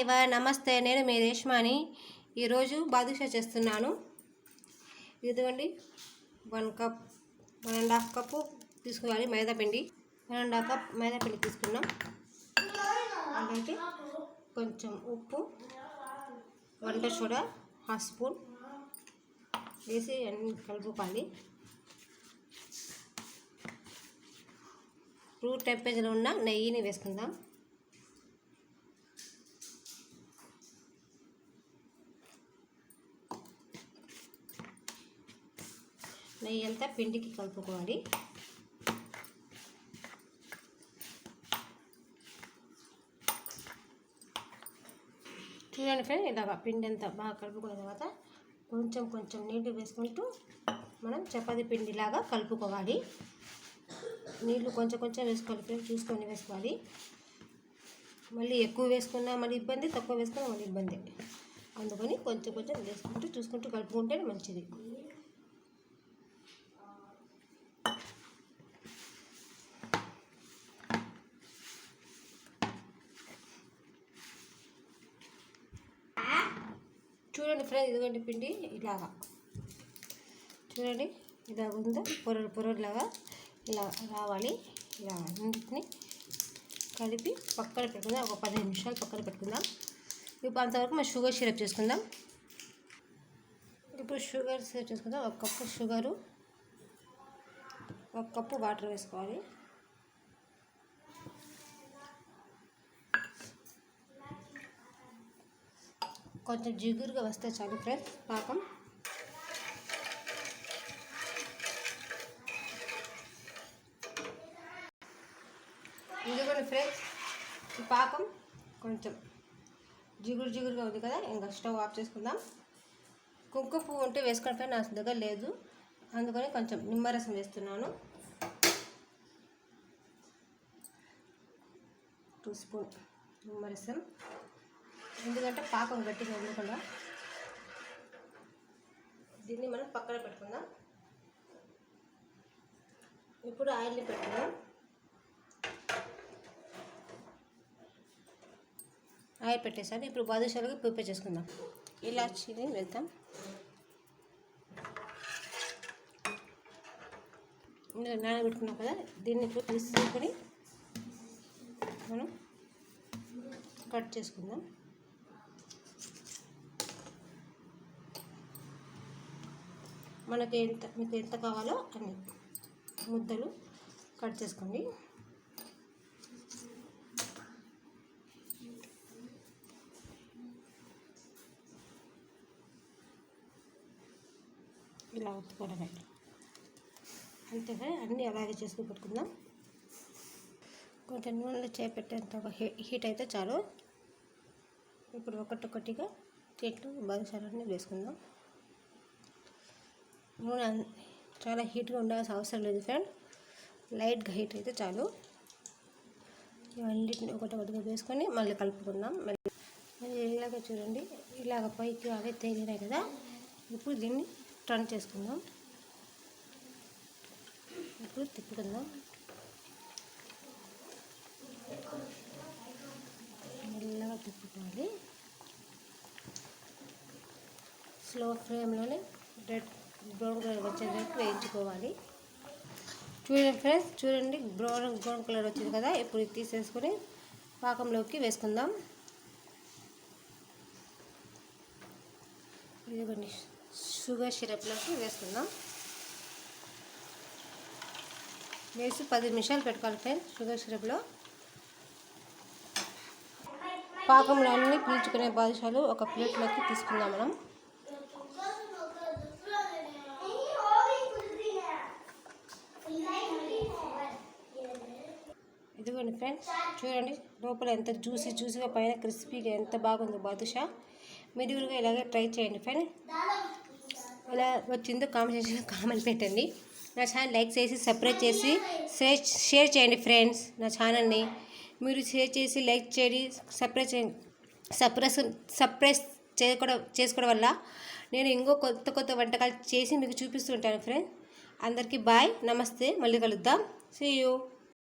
ఇవ నమస్తే నేను మీ రేష్మాని. ఈరోజు బాదుషా చేస్తున్నాను. ఇదిగోండి one cup one and half cup తీసుకోవాలి మైదా పిండి. One and half cup maida పిండి తీసుకున్నాం అలాగే కొంచెం ఉప్పు వంట సోడా హాఫ్ స్పూన్ వేసి అన్ని కలుపుకోవాలి. రూట్ టెంపరేచర్లో ఉన్న నెయ్యిని వేసుకుందాం. నెయ్యి అంతా పిండికి కలుపుకోవాలి. చూడండి ఫ్రెండ్ ఇలాగ పిండి అంతా బాగా కలుపుకున్న తర్వాత కొంచెం కొంచెం నీళ్ళు వేసుకుంటూ మనం చపాతి పిండిలాగా కలుపుకోవాలి. నీళ్ళు కొంచెం కొంచెం వేసుకోవాలి ఫ్రెండ్ చూసుకొని వేసుకోవాలి. మళ్ళీ ఎక్కువ వేసుకున్నా మళ్ళీ ఇబ్బంది తక్కువ వేసుకున్నా మళ్ళీ ఇబ్బంది. అందుకని కొంచెం కొంచెం వేసుకుంటూ చూసుకుంటూ కలుపుకుంటే మంచిది. చూడండి ఫ్రెండ్ ఇదిగోండి పిండి ఇలాగా. చూడండి ఇలా ఉందా? పొరలు పొరలాగా ఇలా రావాలి. ఇలా అన్నింటిని కలిపి పక్కన పెట్టుకుందాం. ఒక పదిహేను నిమిషాలు పక్కన పెట్టుకుందాం. ఇప్పుడు అంతవరకు మనం షుగర్ సిరప్ చేసుకుందాం. ఇప్పుడు షుగర్ సిరప్ చేసుకుందాం. ఒక కప్పు షుగరు ఒక కప్పు వాటర్ వేసుకోవాలి. కొంచెం జిగురుగా వస్తే చాలు ఫ్రెండ్స్ పాకం ఇదిగోండి ఫ్రెండ్స్ ఈ పాకం కొంచెం జిగురు జిగురుగా ఉంది కదా ఇంకా స్టవ్ ఆఫ్ చేసుకుందాం. కుంకుమ పువ్వు ఉంటే వేసుకొని ఫ్రెండ్ నా దగ్గర లేదు. అందుకని కొంచెం నిమ్మరసం వేస్తున్నాను. టూ స్పూన్ నిమ్మరసం. ఎందుకంటే పాకం గట్టిగా ఉండకుండా దీన్ని మనం పక్కన పెట్టుకుందాం. ఇప్పుడు ఆయిల్ని పెట్టుకుందాం. ఆయిల్ పెట్టేసాను. ఇప్పుడు బాదుషాలుగా ప్రిపేర్ చేసుకుందాం. ఇలాచీని వెళ్తాం ఇందులో నానబెట్టుకున్నాం కదా దీన్ని ఇప్పుడు తీసుకొని మనం కట్ చేసుకుందాం. మనకి ఎంత మీకు ఎంత కావాలో అన్ని ముద్దలు కట్ చేసుకోండి. ఇలా ఒత్తుకోవడమే అంతే అన్నీ అలాగే చేసుకుని పెట్టుకుందాం. కొంచెం నూనెలో చేపెట్టేంత హీట్ అయితే చాలు. ఇప్పుడు ఒకటొకటిగా చెట్లు బాదుషాలన్నీ వేసుకుందాం. నూనె చాలా హీట్గా ఉండాల్సిన అవసరం లేదు ఫ్రెండ్. లైట్గా హీట్ అయితే చాలు. ఇవన్నిటిని ఒకటి ఒకటిగా వేసుకొని మళ్ళీ కలుపుకుందాం. మళ్ళీ మళ్ళీ ఇలాగ చూడండి. ఇలాగ పైకి అవే తేలినాయి కదా. ఇప్పుడు దీన్ని టర్న్ చేసుకుందాం. ఇప్పుడు తిప్పుకుందాం. మెల్లగా తిప్పుకోవాలి. స్లో ఫ్లేమ్లోనే రెడ్ బ్రౌన్ కలర్ వచ్చేటట్టు వేయించుకోవాలి. చూడండి ఫ్రెండ్స్ చూడండి బ్రౌన్ బ్రౌన్ కలర్ వచ్చింది కదా. ఇప్పుడు ఇది తీసేసుకొని పాకంలోకి వేసుకుందాం. ఇదిగోండి షుగర్ సిరప్లోకి వేసుకుందాం. వేసి పది నిమిషాలు పెట్టుకోవాలి ఫ్రెండ్స్ షుగర్ సిరప్లో. పాకంలో అన్నీ పీల్చుకునే బాదుషాలు ఒక ప్లేట్లోకి తీసుకుందాం మనం ఇదిగోండి ఫ్రెండ్స్ చూడండి లోపల ఎంత జ్యూసీ జ్యూసీగా పైన క్రిస్పీగా ఎంత బాగుందో బాదుషా. మీరు కూడా ఇలాగే ట్రై చేయండి ఫ్రెండ్ ఇలా వచ్చిందో కామెంట్ చేసి కామెంట్ పెట్టండి. నా ఛానల్ లైక్ చేసి సబ్స్క్రైబ్ చేసి షేర్ షేర్ చేయండి ఫ్రెండ్స్ నా ఛానల్ని మీరు షేర్ చేసి లైక్ చేయండి సబ్స్క్రైబ్ చేయండి. సప్రెస్ సప్రెస్ చేసుకోవడం చేసుకోవడం వల్ల నేను ఇంకో కొత్త కొత్త వంటకాలు చేసి మీకు చూపిస్తుంటాను ఫ్రెండ్స్ అందరికీ బాయ్ నమస్తే మళ్ళీ కలుద్దాం. See you